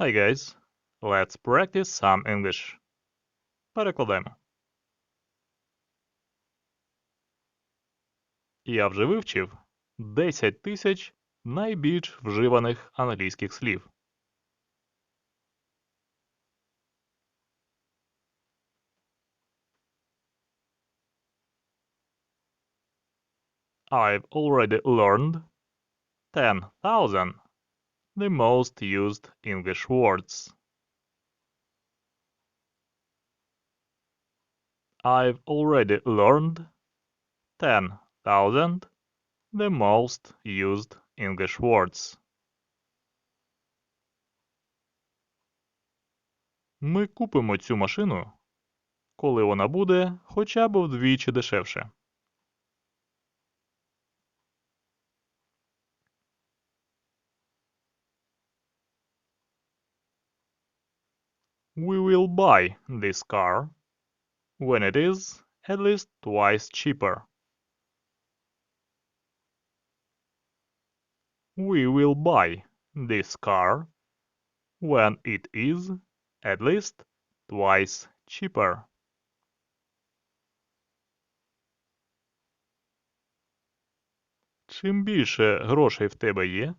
Hi guys, let's practice some English. Перекладаємо. Я вже вивчив 10 тисяч найбільш вживаних англійських слів. I've already learned 10,000 the most used English words. I've already learned 10,000 the most used English words. Ми купимо цю машину, коли вона буде хоча б вдвічі дешевше. buy this car when it is at least twice cheaper. We will buy this car when it is at least twice cheaper. Чим більше грошей в тебе є,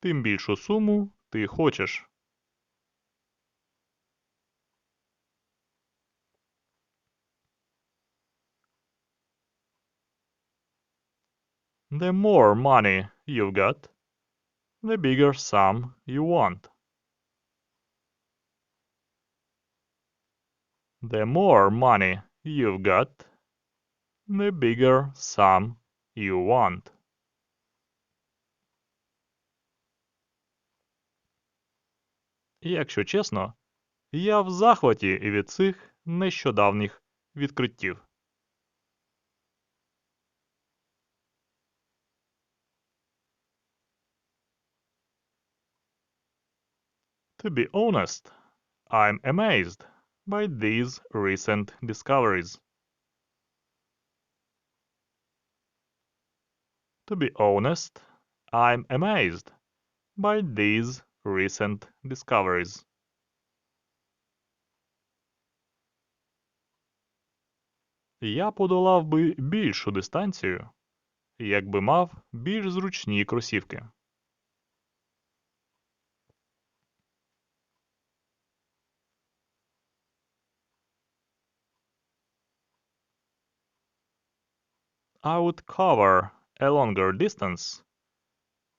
тим більшу суму ти хочеш. The more money you've got, the bigger sum you want. The more money you've got, the bigger sum you want. Якщо чесно, я в захваті від цих нещодавніх відкриттів. To be honest, I'm amazed by these recent discoveries. To be honest, I'm amazed by these recent discoveries. Я подолав би більшу дистанцію, якби мав більш зручні кросівки. I would cover a longer distance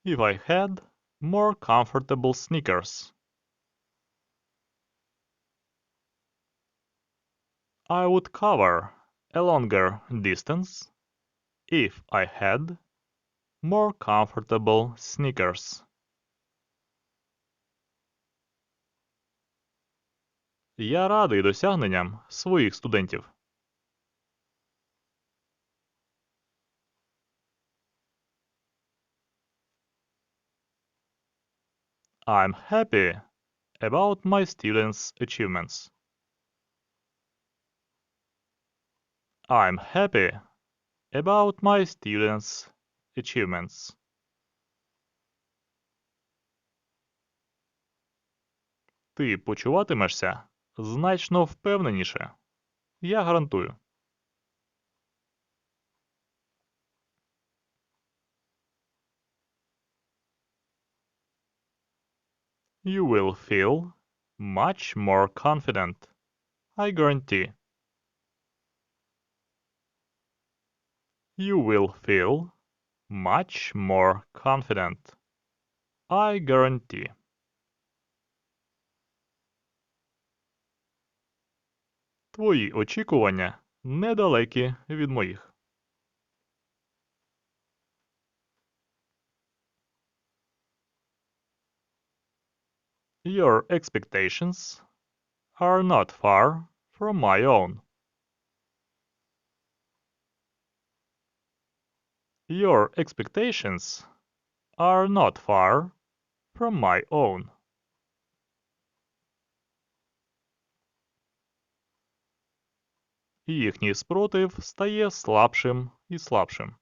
if I had more comfortable sneakers. I would cover a longer distance if I had more comfortable sneakers. Я радий досягненням своїх студентів. I'm happy about my students' achievements. I'm happy about my students' achievements. Ти почуватимешся значно впевненіше. Я гарантую. You will feel much more confident. I guarantee. You will feel much more confident. I guarantee. Твої очікування недалекі від моїх. Your expectations are not far from my own. Your expectations are not far from my own. Їхній спротив стає слабшим і слабшим.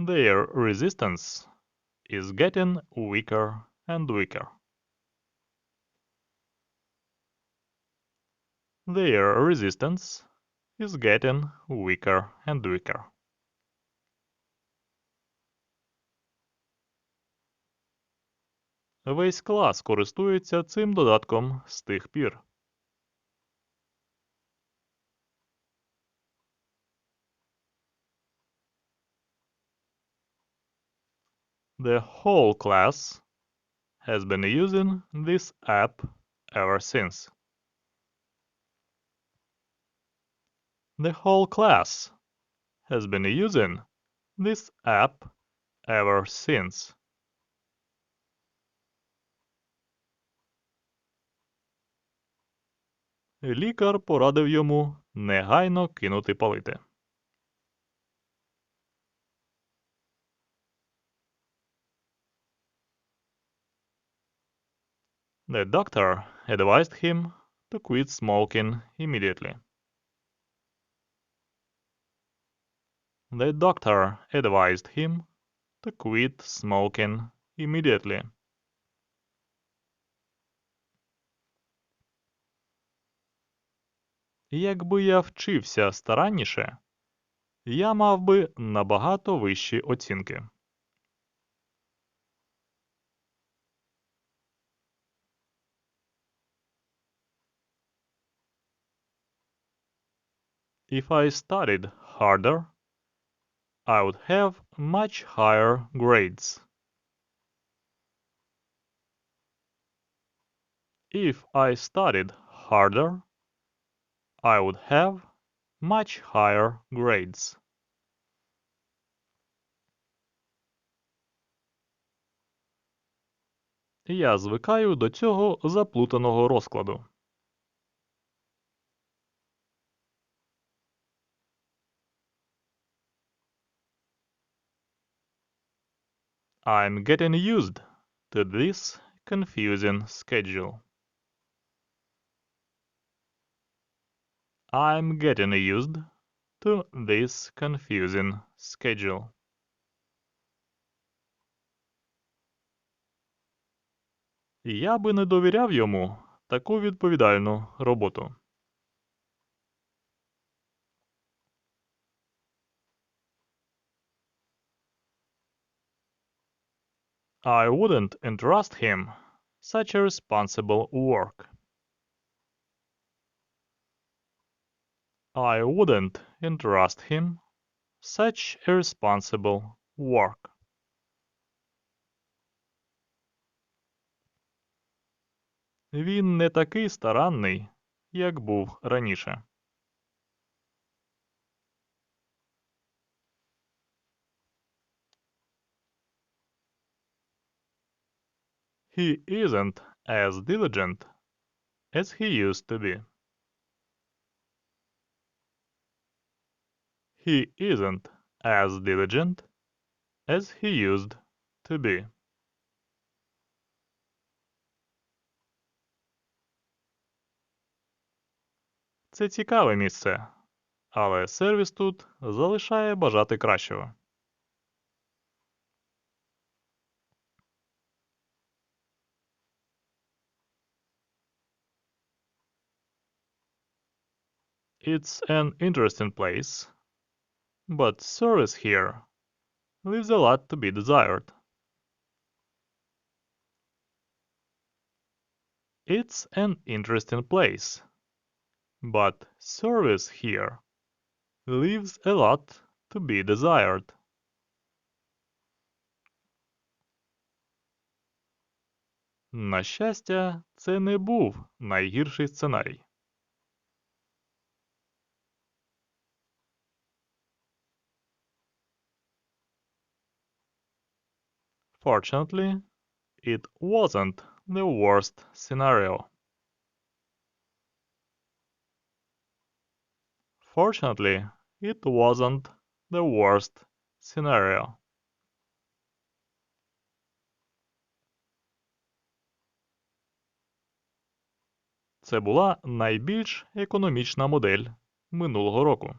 Their resistance is getting weaker and weaker. Their resistance is getting weaker and weaker. Весь клас користується цим додатком з тих пір. The whole class has been using this app ever since. The whole class has been using this app ever since. Лікар порадив йому негайно кинути палити. The doctor advised him to quit smoking immediately. The doctor advised him to quit smoking immediately. Якби я вчився старанніше, я мав би набагато вищі оцінки. If I studied harder, I would have much higher grades. If I studied harder, I would have much higher grades. Я звикаю до цього заплутаного розкладу. I'm getting used to this confusing schedule. I'm getting used to this confusing schedule. Я би не довіряв йому таку відповідальну роботу. I wouldn't entrust him such a responsible work. I wouldn't entrust him such a responsible work. Він не такий старанний, як був раніше. He isn't as diligent as he used to be. He isn't as diligent as he used to be. Це цікаве місце, але сервіс тут залишає бажати кращого. It's an interesting place, but service here leaves a lot to be desired. It's an interesting place, but service here leaves a lot to be desired. На щастя, це не був найгірший сценарій. Fortunately, it wasn't the worst scenario. Fortunately, it wasn't the worst scenario. Це була найбільш економічна модель минулого року.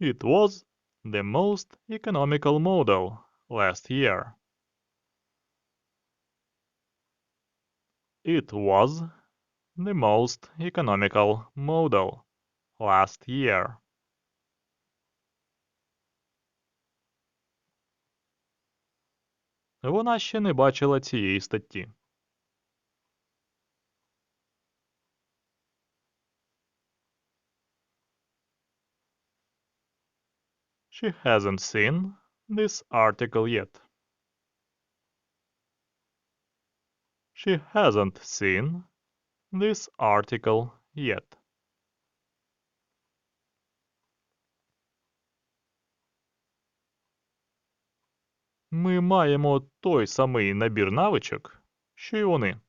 It was the most economical model last year. It was the most economical model last year. Вона ще не бачила цієї статті. She hasn't seen this article yet. She hasn't seen this article yet. Ми маємо той самий набір навичок, що й вони.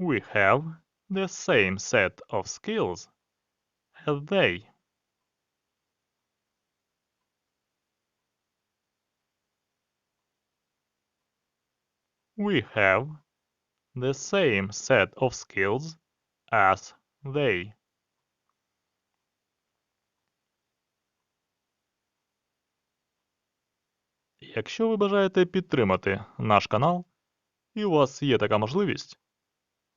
We have the same set of skills as they. We have the same set of skills as they. Якщо ви бажаєте підтримати наш канал, і у вас є така можливість,